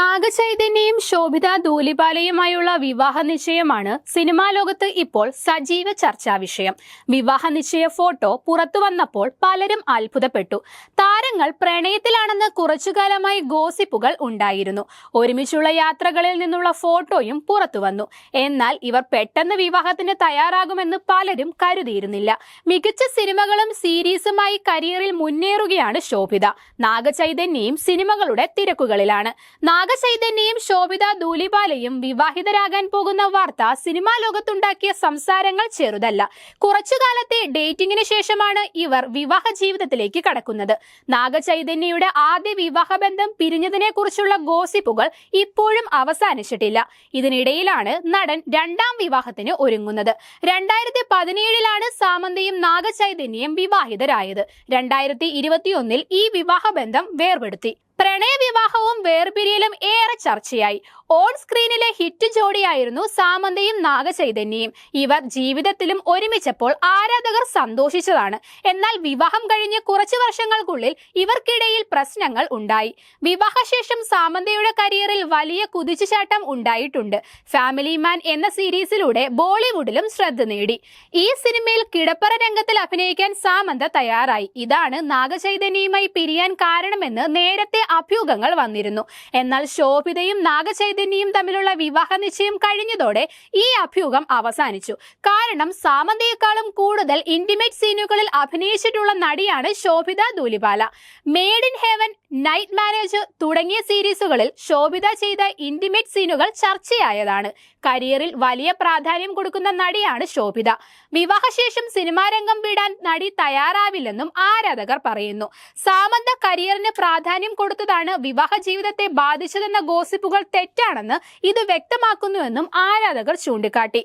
നാഗചൈതന്യയും ശോഭിത ധൂലിപാലയുമായുള്ള വിവാഹ നിശ്ചയമാണ് സിനിമാ ലോകത്ത് ഇപ്പോൾ സജീവ ചർച്ചാ വിഷയം. വിവാഹ നിശ്ചയ ഫോട്ടോ പുറത്തു വന്നപ്പോൾ പലരും അത്ഭുതപ്പെട്ടു. താരങ്ങൾ പ്രണയത്തിലാണെന്ന് കുറച്ചുകാലമായി ഗോസിപ്പുകൾ ഉണ്ടായിരുന്നു. ഒരുമിച്ചുള്ള യാത്രകളിൽ നിന്നുള്ള ഫോട്ടോയും പുറത്തു വന്നു. എന്നാൽ ഇവർ പെട്ടെന്ന് വിവാഹത്തിന് തയ്യാറാകുമെന്ന് പലരും കരുതിയിരുന്നില്ല. മികച്ച സിനിമകളും സീരീസുമായി കരിയറിൽ മുന്നേറുകയാണ് ശോഭിത. നാഗചൈതന്യയും സിനിമകളുടെ തിരക്കുകളിലാണ്. നാഗചൈതന്യയും ശോഭിത ദൂലിബാലയും വിവാഹിതരാകാൻ പോകുന്ന വാർത്ത സിനിമാ ലോകത്തുണ്ടാക്കിയ സംസാരങ്ങൾ ചെറുതല്ല. കുറച്ചുകാലത്തെ ഡേറ്റിംഗിന് ശേഷമാണ് ഇവർ വിവാഹ ജീവിതത്തിലേക്ക് കടക്കുന്നത്. നാഗചൈതന്യയുടെ ആദ്യ വിവാഹബന്ധം പിരിഞ്ഞതിനെ കുറിച്ചുള്ള ഗോസിപ്പുകൾ ഇപ്പോഴും അവസാനിച്ചിട്ടില്ല. ഇതിനിടയിലാണ് നടൻ രണ്ടാം വിവാഹത്തിന് ഒരുങ്ങുന്നത്. രണ്ടായിരത്തി പതിനേഴിലാണ് സാമന്തയും നാഗചൈതന്യയും വിവാഹിതരായത്. രണ്ടായിരത്തി ഇരുപത്തിയൊന്നിൽ ഈ വിവാഹബന്ധം വേർപെടുത്തി. പ്രണയവിവാഹവും വേർപിരിയലും ഏറെ ചർച്ചയായി. ഓൺ സ്ക്രീനിലെ ഹിറ്റ് ജോഡിയായിരുന്നു സാമന്തയും നാഗചൈതന്യയും. ഇവർ ജീവിതത്തിലും ഒരുമിച്ചപ്പോൾ ആരാധകർ സന്തോഷിച്ചതാണ്. എന്നാൽ വിവാഹം കഴിഞ്ഞ് കുറച്ചു വർഷങ്ങൾക്കുള്ളിൽ ഇവർക്കിടയിൽ പ്രശ്നങ്ങൾ ഉണ്ടായി. വിവാഹശേഷം സാമന്തയുടെ കരിയറിൽ വലിയ കുതിച്ചുചാട്ടം ഉണ്ടായിട്ടുണ്ട്. ഫാമിലി മാൻ എന്ന സീരീസിലൂടെ ബോളിവുഡിലും ശ്രദ്ധ നേടി. ഈ സിനിമയിൽ കിടപ്പറ രംഗത്തിൽ അഭിനയിക്കാൻ സാമന്ത തയ്യാറായി. ഇതാണ് നാഗചൈതന്യയുമായി പിരിയാൻ കാരണമെന്ന് നേരത്തെ അഭ്യൂഹങ്ങൾ വന്നിരുന്നു. എന്നാൽ ശോഭിതയും നാഗചൈതന്യയും തമ്മിലുള്ള വിവാഹ നിശ്ചയം കഴിഞ്ഞതോടെ ഈ അഭ്യൂഹം അവസാനിച്ചു. കാരണം സാമന്തയെക്കാളും കൂടുതൽ ഇന്റിമേറ്റ് സീനുകളിൽ അഭിനയിച്ചിട്ടുള്ള നടിയാണ് Sobhita Dhulipala. Made in heaven night marriage തുടങ്ങിയ സീരീസുകളിൽ ശോഭിത ചെയ്ത ഇന്റിമേറ്റ് സീനുകൾ ചർച്ചയായതാണ്. കരിയറിൽ വലിയ പ്രാധാന്യം കൊടുക്കുന്ന നടിയാണ് ശോഭിത. വിവാഹശേഷം സിനിമാ രംഗം വിടാൻ നടി തയ്യാറാവില്ലെന്നും ആരാധകർ പറയുന്നു. സാമന്ത കരിയറിന് പ്രാധാന്യം കൊടുത്തതാണ്. വിവാഹ ജീവിതത്തെ ബാധിച്ചതെന്ന ഗോസിപ്പുകൾ തെറ്റാണെന്ന് ഇത് വ്യക്തമാക്കുന്നുവെന്നും ആരാധകർ ചൂണ്ടിക്കാട്ടി.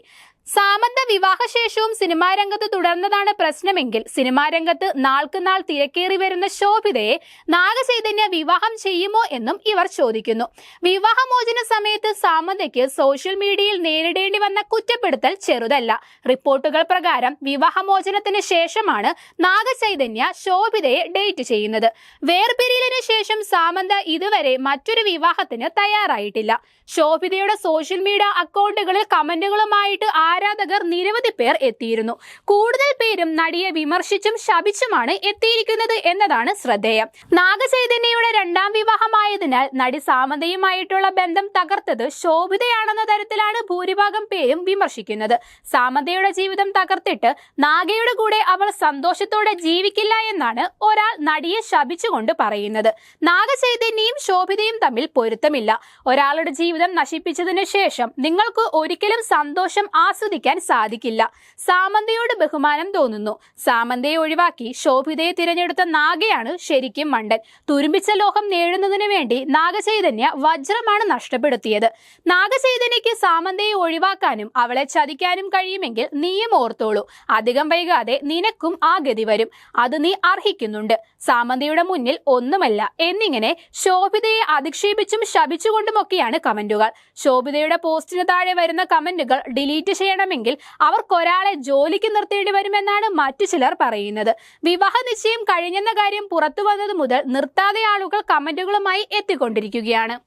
സാമന്ത വിവാഹശേഷവും സിനിമാ രംഗത്ത് തുടർന്നതാണ് പ്രശ്നമെങ്കിൽ സിനിമാ രംഗത്ത് നാൾക്ക് നാൾ തിരക്കേറി വരുന്ന ശോഭിതയെ നാഗചൈതന്യ വിവാഹം ചെയ്യുമോ എന്നും ഇവർ ചോദിക്കുന്നു. വിവാഹമോചന സമയത്ത് സാമന്തയ്ക്ക് സോഷ്യൽ മീഡിയയിൽ നേരിടേണ്ടി വന്ന കുറ്റപ്പെടുത്തൽ ചെറുതല്ല. റിപ്പോർട്ടുകൾ പ്രകാരം വിവാഹമോചനത്തിന് ശേഷമാണ് നാഗചൈതന്യ ശോഭിതയെ ഡേറ്റ് ചെയ്യുന്നത്. വേർപിരിയലിന് ശേഷം സാമന്ത ഇതുവരെ മറ്റൊരു വിവാഹത്തിന് തയ്യാറായിട്ടില്ല. ശോഭിതയുടെ സോഷ്യൽ മീഡിയ അക്കൗണ്ടുകളിൽ കമന്റുകളുമായിട്ട് ആരാധകർ നിരവധി പേർ എത്തിയിരുന്നു. കൂടുതൽ പേരും നടിയെ വിമർശിച്ചും ശപിച്ചുമാണ് എത്തിയിരിക്കുന്നത് എന്നതാണ് ശ്രദ്ധേയം. നാഗചൈതന്യയുടെ രണ്ടാം വിവാഹമായതിനാൽ നടി സാമന്തയുമായിട്ടുള്ള ബന്ധം തകർത്തത് ശോഭിതയാണെന്ന തരത്തിലാണ് ഭൂരിഭാഗം പേരും വിമർശിക്കുന്നത്. സാമന്തയുടെ ജീവിതം തകർത്തിട്ട് നാഗയുടെ കൂടെ അവൾ സന്തോഷത്തോടെ ജീവിക്കില്ല എന്നാണ് ഒരാൾ നടിയെ ശപിച്ചുകൊണ്ട് പറയുന്നത്. നാഗചൈതന്യയും ശോഭിതയും തമ്മിൽ പൊരുത്തമില്ല. ഒരാളുടെ ജീവിതം നശിപ്പിച്ചതിനു ശേഷം നിങ്ങൾക്ക് ഒരിക്കലും സന്തോഷം ആസ്വദിക്കാൻ സാധിക്കില്ല. സാമന്തയോട് ബഹുമാനം തോന്നുന്നു. സാമന്തയെ ഒഴിവാക്കി ശോഭിതയെ തിരഞ്ഞെടുത്ത നാഗയാണ് ശരിക്കും മണ്ടൻ. തുരുമ്പിച്ച ലോഹം നേടുന്നതിന് വേണ്ടി നാഗചൈതന്യ വജ്രമാണ് നഷ്ടപ്പെടുത്തിയത്. നാഗചൈതന്യക്ക് സാമന്തയെ ഒഴിവാക്കാനും അവളെ ചതിക്കാനും കഴിയുമെങ്കിൽ നീയും ഓർത്തോളൂ. അധികം വൈകാതെ നിനക്കും ആ ഗതി വരും. അത് നീ അർഹിക്കുന്നുണ്ട്. സാമന്തയുടെ മുന്നിൽ ഒന്നുമല്ല എന്നിങ്ങനെ ശോഭിതയെ അധിക്ഷേപിച്ചും ശപിച്ചുകൊണ്ടുമൊക്കെയാണ് കമന്റുകൾ. ശോഭിതയുടെ പോസ്റ്റിന് താഴെ വരുന്ന കമന്റുകൾ ഡിലീറ്റ് ചെയ്യണമെങ്കിൽ അവർക്കൊരാളെ ജോലിക്ക് നിർത്തേണ്ടി വരുമെന്നാണ് മറ്റു ചിലർ പറയുന്നത്. വിവാഹ നിശ്ചയം കഴിഞ്ഞെന്ന കാര്യം പുറത്തു വന്നത് മുതൽ നിർത്താതെ ആളുകൾ കമന്റുകളുമായി എത്തിക്കൊണ്ടിരിക്കുകയാണ്.